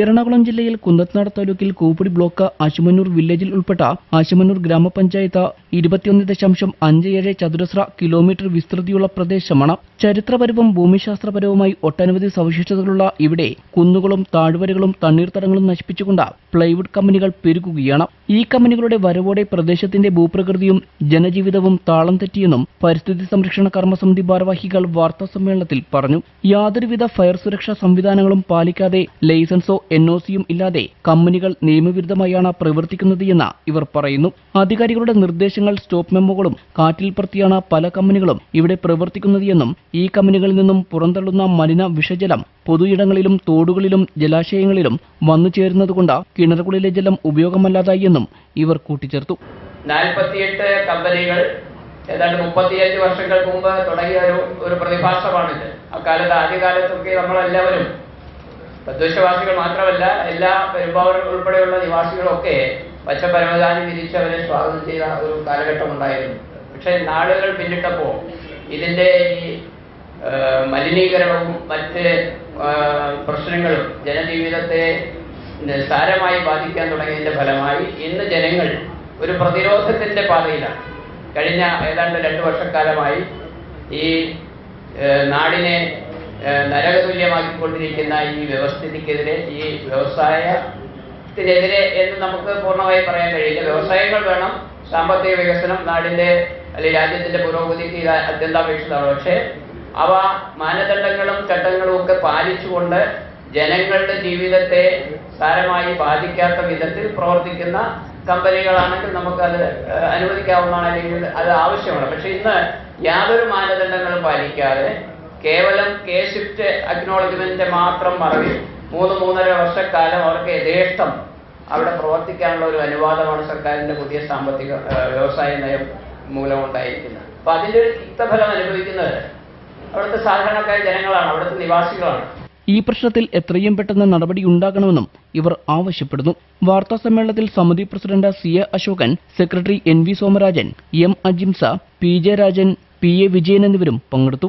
എറണാകുളം ജില്ലയിൽ കുന്നത്തനാട് താലൂക്കിൽ കൂപ്പടി ബ്ലോക്ക് ആശുമന്നൂർ വില്ലേജിൽ ഉൾപ്പെട്ട ആശുമന്നൂർ ഗ്രാമപഞ്ചായത്ത് ഇരുപത്തിയൊന്ന് ദശാംശം അഞ്ച് ഏഴ് ചതുരശ്ര കിലോമീറ്റർ വിസ്തൃതിയുള്ള പ്രദേശമാണ്. ചരിത്രപരവും ഭൂമിശാസ്ത്രപരവുമായി ഒട്ടനവധി സവിശേഷതകളുള്ള ഇവിടെ കുന്നുകളും താഴ്വരകളും തണ്ണീർത്തടങ്ങളും നശിപ്പിച്ചുകൊണ്ട് പ്ലൈവുഡ് കമ്പനികൾ പെരുകുകയാണ്. ഈ കമ്പനികളുടെ വരവോടെ പ്രദേശത്തിന്റെ ഭൂപ്രകൃതിയും ജനജീവിതവും താളം തെറ്റിയെന്നും പരിസ്ഥിതി സംരക്ഷണ കർമ്മസമിതി ഭാരവാഹികൾ വാർത്താ സമ്മേളനത്തിൽ പറഞ്ഞു. യാതൊരുവിധ ഫയർ സുരക്ഷാ സംവിധാനങ്ങളും പാലിക്കാതെ ലൈസൻസോ എൻഒസിയും ഇല്ലാതെ കമ്പനികൾ നിയമവിരുദ്ധമായാണ് പ്രവർത്തിക്കുന്നത് എന്ന് ഇവർ പറയുന്നു. അധികാരികളുടെ നിർദ്ദേശങ്ങൾ സ്റ്റോപ്പ് മെമ്മോകളും കാറ്റിൽ പ്രത്തിയാണ് പല കമ്പനികളും ഇവിടെ പ്രവർത്തിക്കുന്നത് എന്നും ഈ കമ്പനികളിൽ നിന്നും പുറന്തള്ളുന്ന മലിന വിഷജലം പൊതുയിടങ്ങളിലും തോടുകളിലും ജലാശയങ്ങളിലും വന്നു ചേരുന്നതുകൊണ്ട് കിണറുകളിലെ ജലം ഉപയോഗമല്ലാതായി എന്നും ഇവർ കൂട്ടിച്ചേർത്തു. നാൽപ്പത്തിയെട്ട് കമ്പനികൾ ഏതാണ്ട് മുപ്പത്തിയഞ്ച് വർഷങ്ങൾക്ക് മുമ്പ് തുടങ്ങിയ ഒരു ഒരു പ്രതിഭാസമാണിത്. അക്കാലത്ത് ആദ്യകാലത്തൊക്കെ നമ്മളെല്ലാവരും തദ്ദേശവാസികൾ മാത്രമല്ല എല്ലാ പെരുമ്പാവൂർ ഉൾപ്പെടെയുള്ള നിവാസികളൊക്കെ പച്ച പരമദാനി വിരിച്ചവരെ സ്വാഗതം ചെയ്ത ഒരു കാലഘട്ടം ഉണ്ടായിരുന്നു പക്ഷേ നാളുകൾ പിന്നിട്ടപ്പോൾ ഇതിന്റെ ഈ മലിനീകരണവും മറ്റ് പ്രശ്നങ്ങളും ജനജീവിതത്തെ സാരമായി ബാധിക്കാൻ തുടങ്ങിയതിന്റെ ഫലമായി ഇന്ന് ജനങ്ങൾ ഒരു പ്രതിരോധത്തിന്റെ പാതയിലാണ്. കഴിഞ്ഞ ഏതാണ്ട് രണ്ടു വർഷക്കാലമായി ഈ നാടിനെ നരകതുല്യമാക്കിക്കൊണ്ടിരിക്കുന്ന ഈ വ്യവസ്ഥിതിക്കെതിരെ ഈ വ്യവസായത്തിനെതിരെ എന്ന് നമുക്ക് പൂർണമായി പറയാൻ കഴിയില്ല. വ്യവസായങ്ങൾ വേണം സാമ്പത്തിക വികസനം നാടിന്റെ അല്ലെങ്കിൽ രാജ്യത്തിന്റെ പുരോഗതിക്ക് ഇത് അത്യന്താപേക്ഷിതമാണ്. പക്ഷേ അവ മാനദണ്ഡങ്ങളും ചട്ടങ്ങളും ഒക്കെ പാലിച്ചുകൊണ്ട് ജനങ്ങളുടെ ജീവിതത്തെ സാരമായി ബാധിക്കാത്ത വിധത്തിൽ പ്രവർത്തിക്കുന്ന കമ്പനികളാണെങ്കിൽ നമുക്കത് അനുവദിക്കാവുന്നതാണ് അല്ലെങ്കിൽ അത് ആവശ്യമാണ്. പക്ഷെ ഇന്ന് യാതൊരു മാനദണ്ഡങ്ങളും പാലിക്കാതെ കേവലം കെ ഷിഫ്റ്റ് അക്നോളജ്മെന്റ് മാത്രം മറവിൽ മൂന്ന് മൂന്നര വർഷക്കാലം അവർക്ക് യഥേഷ്ടം അവിടെ പ്രവർത്തിക്കാനുള്ള ഒരു അനുവാദമാണ് സർക്കാരിന്റെ പുതിയ സാമ്പത്തിക വ്യവസായ നയം മൂലമുണ്ടായിരിക്കുന്നത്. അപ്പൊ അതിന്റെ ഒരു തിക്തഫലം അനുഭവിക്കുന്നത് അവിടുത്തെ സാധാരണക്കാരായ ജനങ്ങളാണ് അവിടുത്തെ നിവാസികളാണ്. ഈ പ്രശ്നത്തിൽ എത്രയും പെട്ടെന്ന് നടപടി ഉണ്ടാകണമെന്നും ഇവർ ആവശ്യപ്പെടുന്നു. വാർത്താ സമ്മേളനത്തിൽ സമിതി president C A Ashokan secretary N V Somarajan M അജിംസ P J Rajan P A Vijayan എന്നിവരും പങ്കെടുത്തു.